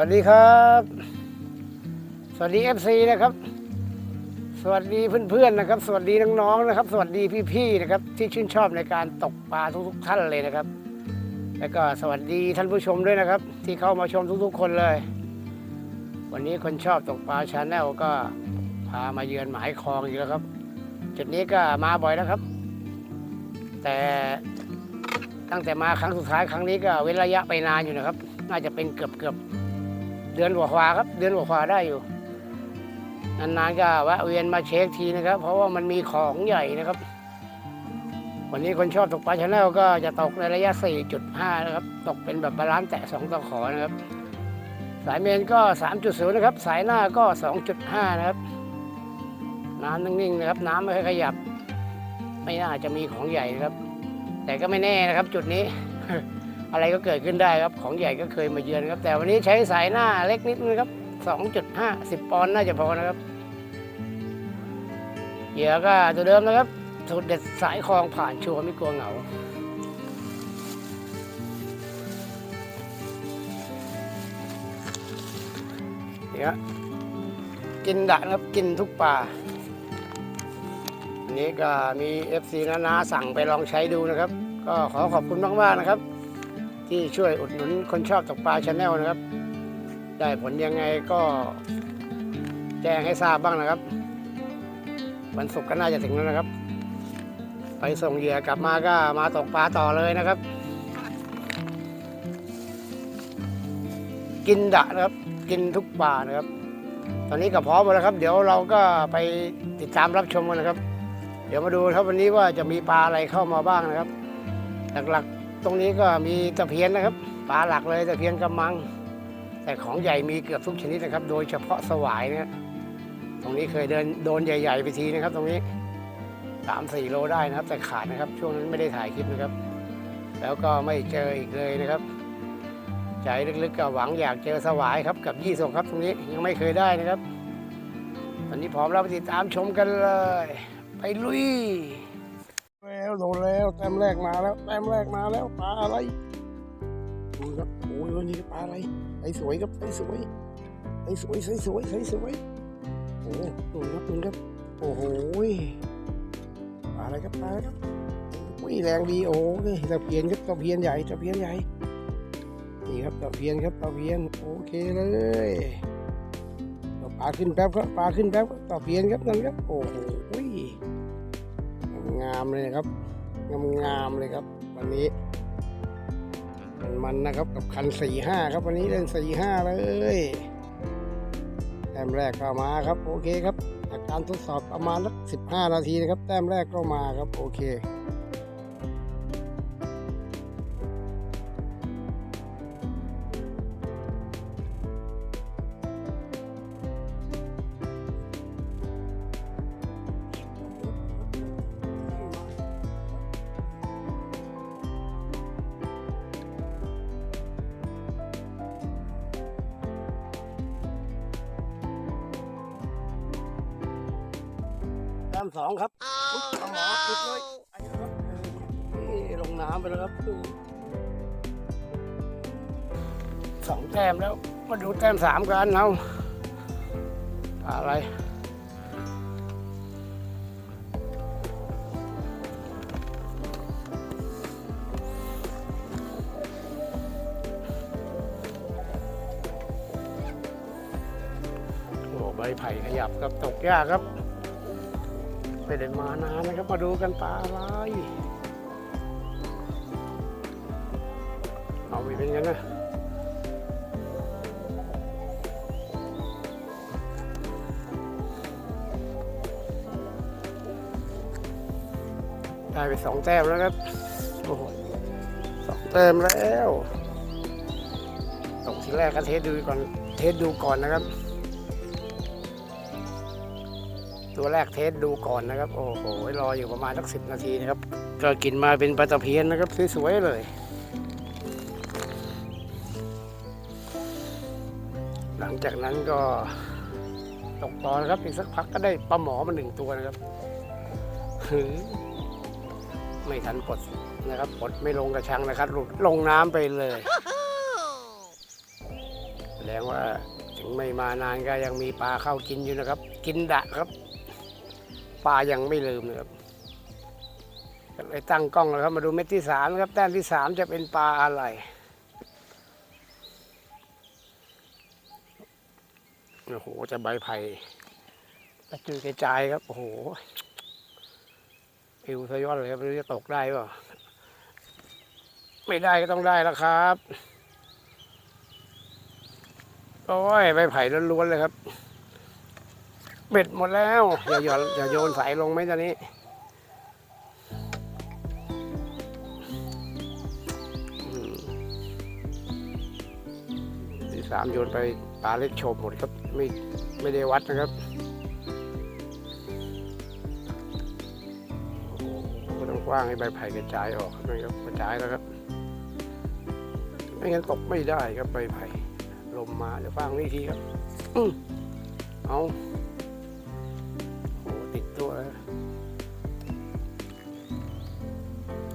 วัสดีครับ สวัสดี FC นะครับ สวัสดีเพื่อนๆนะครับ สวัสดีน้องๆนะครับ สวัสดีพี่ๆนะครับ ที่ชื่นชอบในการตกปลาทุกๆท่านเลยนะครับ แล้วก็สวัสดีท่านผู้ชมด้วยนะครับ ที่เข้ามาชมทุกๆคนเลย วันนี้คนชอบตกปลาชาแนลก็พามาเยือนหมายคลองอีกแล้วครับ จุดนี้ก็มาบ่อยแล้วครับ แต่ตั้งแต่มาครั้งสุดท้ายครั้งนี้ก็เว้นระยะไปนานอยู่นะครับ น่าจะเป็นเกือบเกือบ เดือนกว่าครับ เดือนกว่าได้อยู่ นานๆก็แวะเวียนมาเช็คทีนะครับ เพราะว่ามันมีของใหญ่นะครับ วันนี้คนชอบตกปลาชาแนลก็จะตกในระยะ 4.5 นะครับ ตกเป็นแบบบาลานซ์แตะ 2ตะขอนะครับ สายเมนก็ 3.0 นะครับ สายหน้าก็ 2.5 นะครับ น้ำนิ่งๆนะครับ น้ำไม่ค่อยขยับ ไม่น่าจะมีของใหญ่นะครับ แต่ก็ไม่แน่นะครับจุดนี้ อะไรก็เกิดขึ้นได้ครับ ของใหญ่ก็เคยมาเยือนครับ แต่วันนี้ใช้สายหน้าเล็กนิดนึงครับ 2.5 10 ปอนด์น่าจะพอนะครับ เหยื่อก็ตัวเดิมนะครับสูตรเด็ดสายคลองผ่านชัวร์ไม่กลัวเหงาเนี่ยกินดะครับกินทุกป่าอันนี้ก็มี FC นานาสั่งไปลองใช้ดูนะครับ ก็ขอขอบคุณมากๆนะครับ ที่ช่วยอุดหนุนคนชอบตกปลาชาแนลนะครับ ได้ผลยังไงก็แจ้งให้ทราบบ้างนะครับ วันศุกร์ก็น่าจะถึงแล้วนะครับ ไปส่งเหยื่อกลับมาก็มาตกปลาต่อเลยนะครับ กินดะนะครับ กินทุกปลานะครับ ตอนนี้ก็พร้อมหมดแล้วครับ เดี๋ยวเราก็ไปติดตามรับชมกันนะครับ เดี๋ยวมาดูครับวันนี้ว่าจะมีปลาอะไรเข้ามาบ้างนะครับ หลักๆ ตรงนี้ก็มีตะเพียนนะครับปลาหลักเลยตะเพียนกำมัง แต่ของใหญ่มีเกือบทุกชนิดนะครับ โดยเฉพาะสวายเนี่ยตรงนี้เคยเดินโดนใหญ่ ๆ ไปทีนะครับ ตรงนี้สามสี่โลได้นะครับ แต่ขาดนะครับ ช่วงนั้นไม่ได้ถ่ายคลิปนะครับ แล้วก็ไม่เจออีกเลยนะครับ ใจลึกๆก็หวังอยากเจอสวายครับกับยี่สกครับ ตรงนี้ยังไม่เคยได้นะครับ ตอนนี้พร้อมแล้วไปติดตามชมกันเลย ไปลุย แล้วโดนแล้วแต้มแรกมาแล้วแต้มแรกมาแล้วปลาอะไรดูครับโอ้ยวันนี้ปลาอะไรไอ้สวยครับไอ้สวยไอ้สวยไอ้สวยไอ้สวยโอ้ดูครับดูครับโอ้โหปลาอะไรครับปลาอะไรครับอุ้ยแรงดีโอ้ยตะเพียนครับตะเพียนใหญ่ตะเพียนใหญ่นี่ครับตะเพียนครับตะเพียนโอเคเลยปลาขึ้นแป๊บครับปลาขึ้นแป๊บตะเพียนครับนั่นครับโอ้โหามเลยนะครับงามงามเลยครับ วันนี้ มันมันนะครับกับคันสี่ห้าครับ วันนี้เล่นสี่ห้าเลยแต้มแรกก็มาครับ โอเคครับจากการทดสอบประมาณสักสิบห้านาทีนะครับ แต้มแรกก็มาครับ โอเค สองครับอุ๊ยเอาหมอปิดเลยไอ้ครับเออนี่ลงน้ำไปแล้วครับสองแต้มแล้ว มาดูแต้มสามกันเอาอะไรโอ้ใบไผ่ขยับครับตกยากครับ ไม่ได้มานานนะครับ มาดูกันปลาอะไรเอาไปเป็นกันนะได้ไปสองแต้มแล้วครับโอ้โหสองแต้มแล้วตกทีแรกก็เทสดูก่อน เทสดูก่อนนะครับ ตัวแรกเทสดูก่อนนะครับ โอ้โหรออยู่ประมาณสักสิบนาทีนะครับ ก็กินมาเป็นปลาตะเพียนนะครับสวยๆเลยหลังจากนั้นก็ตกต่อนะครับอีกสักพักก็ได้ปลาหมอมาหนึ่งตัวนะครับหืไม่ทันปลดนะครับปลดไม่ลงกระชังนะครับหลุดลงน้ำไปเลยแสดงว่าถึงไม่มานานก็ยังมีปลาเข้ากินอยู่นะครับ กินดะครับ ปลายังไม่ลืมนะครับก็เลยตั้งกล้องแล้วครับมาดูเม็ดที่สามครับแต้มที่สามจะเป็นปลาอะไรโอ้โหจะใบไผ่กระจุยกระจายครับ โอ้โหอิวทะยอนเลยครับไม่รู้จะตกได้เปล่าไม่ได้ก็ต้องได้แล้วครับ โอ้ยใบไผ่ล้วนๆเลยครับ เบ็ดหมดแล้ว อย่าหย่อนอย่าโยนสายลงไหมตอนนี้ ที่สามโยนไปปลาเล็กโฉบหมดครับ ไม่ไม่ได้วัดนะครับก็ต้องกว้างให้ใบไผ่กระจายออกมันี่ครับกระจายแล้วครับ ไม่งั้นตกไม่ได้ครับใบไผ่ลมมาเดี๋ยวฟังนี่ทีครับอเอา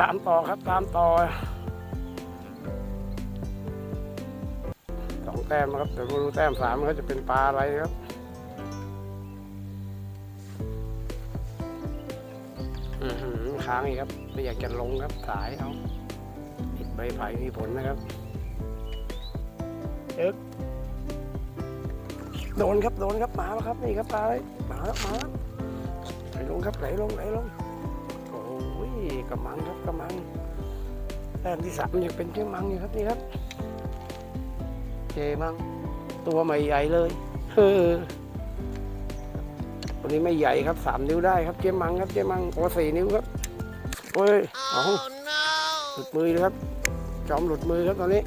ตามต่อครับตามต่อสองแต้มนะครับเดี๋ยวมาดูแต้มสามเขาจะเป็นปลาอะไรครับอือหือค้างอีกครับ ไม่อยากจะลงครับสายเอาติดใบไผ่มีผลนะครับโดนครับโดนครับมาแล้วครับนี่ครับปลาเลยมาแล้วมาแล้วไหลลงครับไหลลงไหลลง กระมังครับกระมังแต้มที่สามยังเป็นเจ้ามังอยู่ครับนี่ครับ เจมังตัวใหม่ใหญ่เลยเออตัวนี้ไม่ใหญ่ครับสามนิ้วได้ครับเจมังครับเจมังโอ้สี่นิ้วครับโอ้ยเอาหลุดมือเลยครับ จอมหลุดมือครับตอนนี้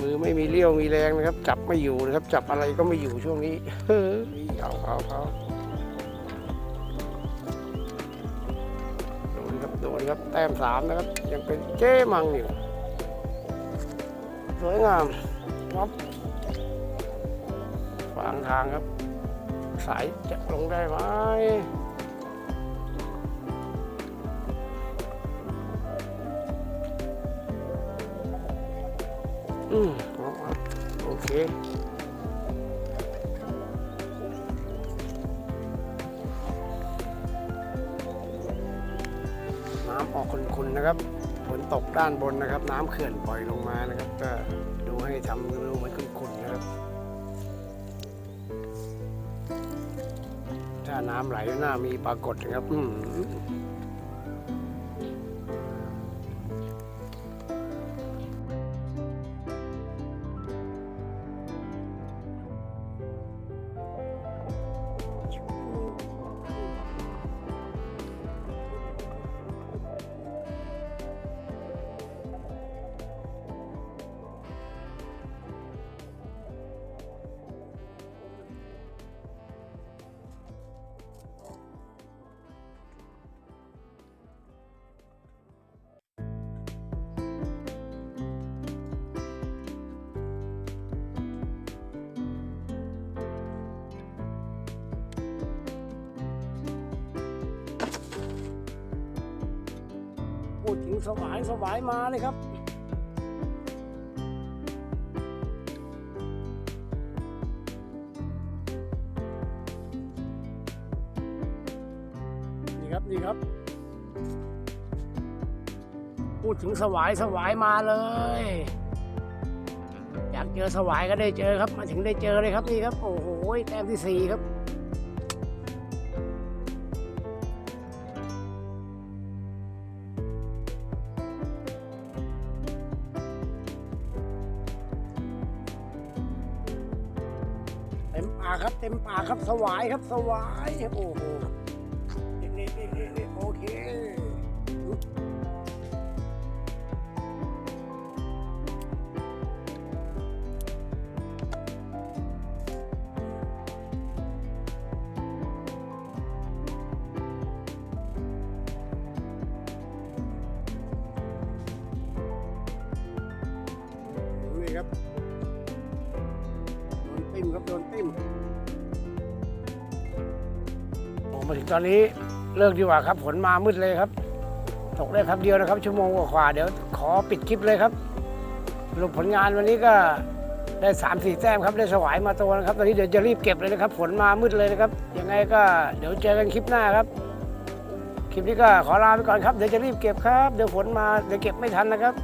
มือไม่มีเลี้ยวมีแรงนะครับ จับไม่อยู่นะครับ จับอะไรก็ไม่อยู่ช่วงนี้เฮ้ยเอาเอาเอา นครับโดนครับแต้มสามนะครับ ยังเป็นเจ้มังอยู่สวยงามวับขวางทางครับ สายจะลงได้ไหมอืมโอเค นะครับฝนตกด้านบนนะครับ น้ำเขื่อนปล่อยลงมานะครับ ก็ดูให้ทำดูเหมือนขุ่นๆนะครับ ถ้าน้ำไหลหน้ามีปรากฏนะครับ อื สวายสวายมาเลยครับนี่ครับนี่ครับ พูดถึงสวายสวายมาเลย อยากเจอสวายก็ได้เจอครับ มาถึงได้เจอเลยครับนี่ครับ โอ้โหแต้มที่สี่ครับ ครับ เต็มปากครับสวายครับสวายโอ้โหิ้มครับโดนติ้มผมมาถึงตอนนี้เลิกดีกว่าครับฝนมามืดเลยครับ ตกได้ครับเดียวนะครับ ชั่วโมงกว่าขวาเดี๋ยวขอปิดคลิปเลยครับลงผลงานวันนี้ก็ได้3ามสี่แต้มครับได้สวายมาตัวนะครับ ตอนนี้เดี๋ยวจะรีบเก็บเลยนะครับฝนมามืดเลยนะครับยังไงก็เดี๋ยวเจอกันคลิปหน้าครับ คลิปนี้ก็ขอลาไปก่อนครับเดี๋ยวจะรีบเก็บครับ เดี๋ยวฝนมาเดี๋ยวเก็บไม่ทันนะครับ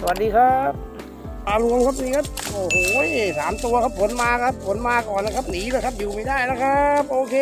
สวัสดีครับ ปลารวมครับนี่ครับ โอ้โหสามตัวครับผลมาครับผลมาก่อนนะครับ หนีเลยครับอยู่ไม่ได้นะครับ โอเค